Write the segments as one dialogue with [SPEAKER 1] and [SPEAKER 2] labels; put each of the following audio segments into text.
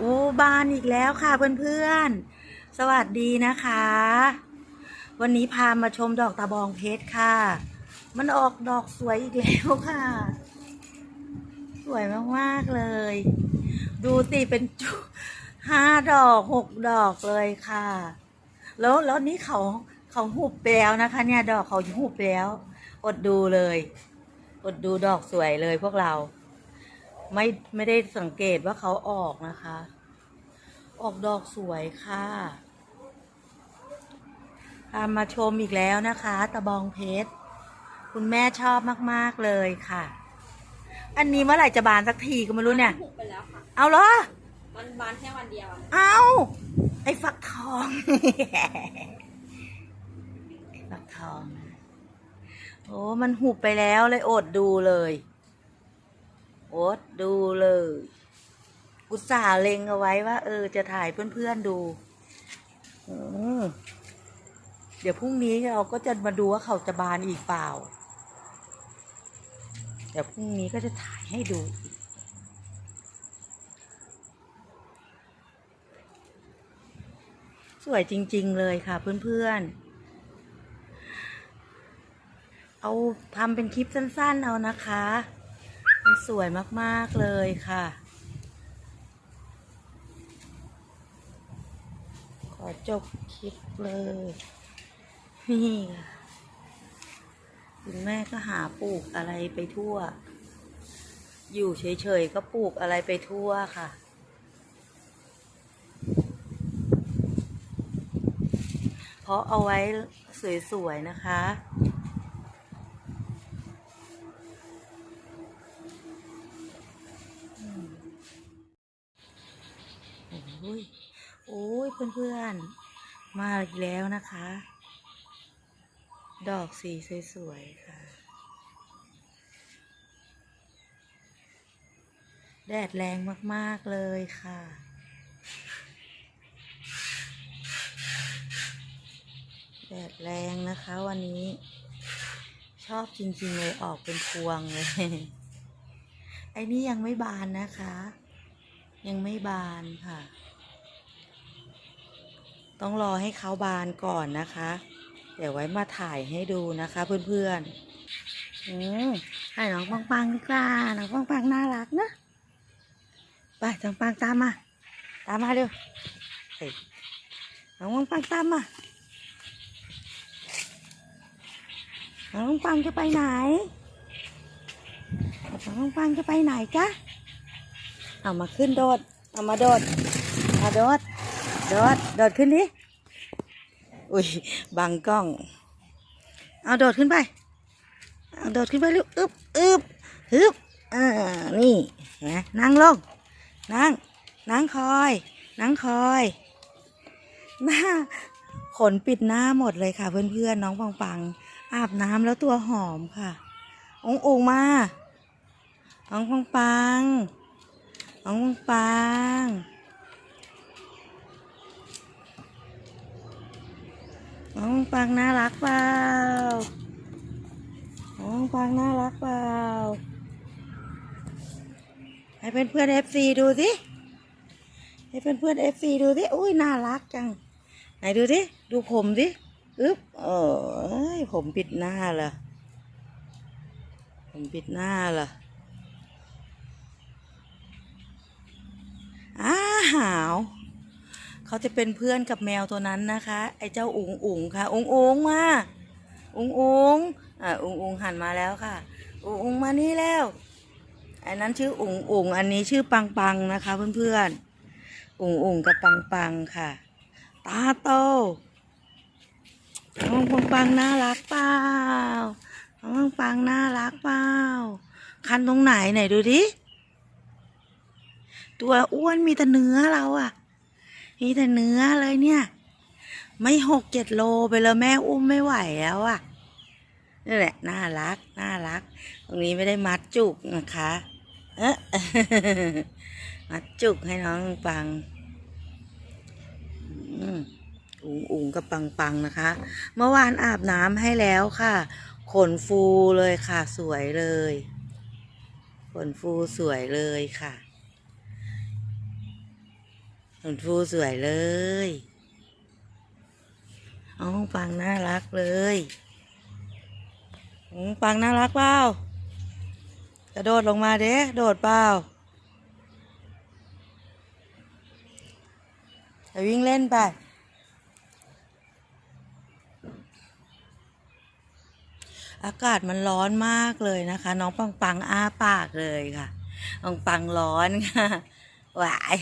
[SPEAKER 1] อู้บานอีกแล้วค่ะเพื่อนๆ สวัสดีนะคะ วันนี้พามาชมดอกตะบองเพชรค่ะ มันออกดอกสวยอีกแล้วค่ะ สวยมากๆเลย ดูสิเป็นจุห้าดอกหกดอกเลยค่ะ แล้วแล้วนี่เขาเขาหุบไปแล้วนะคะ เนี่ยดอกเขาหุบไปแล้ว อดดูเลย อดดูดอกสวยเลยพวกเรา ไม่ไม่ได้สังเกตว่าเขาออกนะคะ ออกดอกสวยค่ะพามาชมอีกแล้วนะคะ ตะบองเพชร คุณแม่ชอบมาก ๆ เลยค่ะ อันนี้เมื่อไหร่จะบานสักทีก็ไม่รู้เนี่ย
[SPEAKER 2] ถูกไปแล้วค่ะ
[SPEAKER 1] เอาเหรอ
[SPEAKER 2] มันบานแค่วันเดียวอะ
[SPEAKER 1] เอาไอ้ฟักทอง ไอ้ฟักทองนะโอ้ มันหุบไปแล้วเลยอดดูเลย อดดูเลยอุตส่าเล็งเอาไว้ว่า เออ จะถ่ายเพื่อนๆดูเดี๋ยวพรุ่งนี้เราก็จะมาดูว่าเขาจะบานอีกเปล่า เดี๋ยวพรุ่งนี้ก็จะถ่ายให้ดูสวยจริง ๆ เลยค่ะเพื่อนๆ เอาทำเป็นคลิปสั้น ๆ เอานะคะ มันสวยมาก ๆ เลยค่ะ ขอจบคลิปเลย นี่ค่ะคุณแม่ก็หาปลูกอะไรไปทั่ว อยู่เฉย ๆ ก็ปลูกอะไรไปทั่วค่ะเพราะเอาไว้สวย ๆ นะคะ อ้ยโอ้ยเพื่อนๆ มาอีกแล้วนะคะ ดอกสีสวยๆค่ะ แดดแรงมากๆเลยค่ะ แดดแรงนะคะวันนี้ ชอบจริงๆเลยออกเป็นพวงเลย ไอ้นี่ยังไม่บานนะคะ ยังไม่บานค่ะ ต้องรอให้เขาบานก่อนนะคะ เดี๋ยวไว้มาถ่ายให้ดูนะคะเพื่อนๆอืมให้น้องปังปังดีกว่าน้องปังปังน่ารักนะไปน้องปังตามมา ตามมาเร็วเฮ้ยน้องปังปังตามมาน้องปังจะไปไหนน้องปังจะไปไหนจ๊ะ เอามาขึ้นโดด เอามาโดดมาโดด โดด โดดขึ้นดิ อุ้ย บังกล้อง เอาโดดขึ้นไป เอาโดดขึ้นไปลูกอึบอึบฮึบอ่านี่นะนั่งลง นั่ง นั่งคอย นั่งคอยหน้าขนปิดหน้าหมดเลยค่ะ เพื่อนๆ น้องปังปังอาบน้ำแล้วตัวหอมค่ะ ององมาน้องปังปัง น้องปังน้องปังน่ารักเปล่าน้องปังปังน่ารักเปล่าให้เพื่อนเพื่อนเอฟซีดูสิให้เพื่อนเพื่อนเอฟซีดูสิอุ้ยน่ารักจัง ไหนดูสิดูผมสิอึ๊บเอ้ยผมปิดหน้าเหรอผมปิดหน้าเหรอ อ้าหาว เขาจะเป็นเพื่อนกับแมวตัวนั้นนะคะ ไอ้เจ้าอุ๋งอุ๋งค่ะ อุ๋งอุ๋งมา อุ๋งอุ๋งอ่าอุ๋งอุ๋งหันมาแล้วค่ะ อุ๋งอุ๋งมานี่แล้วอันนั้นชื่ออุ๋งอุ๋งอันนี้ชื่อปังปังนะคะเพื่อนๆ อุ๋งอุ๋งกับปังปังค่ะ ตาโตน้องปังปังน่ารักเปล่าน้องปังปังน่ารักเปล่าคันตรงไหนไหนดูดิ ตัวอ้วนมีแต่เนื้อเราอะมีแต่เนื้อเลยเนี่ย ไม่หกเจ็ดโลไปแล้วแม่อุ้มไม่ไหวแล้วอะนี่แหละน่ารักน่ารัก ตรงนี้ไม่ได้มัดจุกนะคะ เอะมัดจุกให้น้องปังอืมอุ๋งอุ๋งกับปังปังนะคะ เมื่อวานอาบน้ำให้แล้วค่ะ ขนฟูเลยค่ะ สวยเลย ขนฟูสวยเลยค่ะ คุณฟูสวยเลยน้องปังน่ารักเลยปังน่ารักเปล่ากระโดดลงมาเด้โดดเปล่าจะวิ่งเล่นไปอากาศมันร้อนมากเลยนะคะ น้องปังปังอ้าปากเลยค่ะน้องปังร้อนค่ะหวาย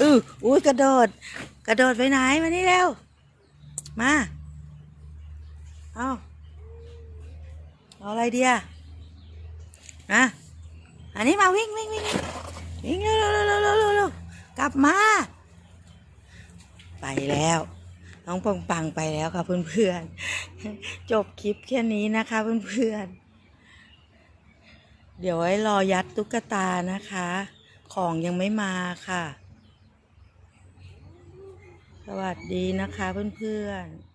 [SPEAKER 1] อืออุ้ยกระโดด กระโดดไปไหนมานี่เร็วมาเอาเอาอะไรเดียนะอันนี้มาวิ่งวิ่งวิ่งวิ่งเร็วเร็วเร็วเร็วเร็วเร็วเร็วกลับมา ไปแล้วน้องปังปังไปแล้วค่ะเพื่อนๆ จบคลิปแค่นี้นะคะเพื่อนๆ เดี๋ยวไว้รอยัดตุ๊กตานะคะ ของยังไม่มาค่ะ สวัสดีนะคะเพื่อนๆ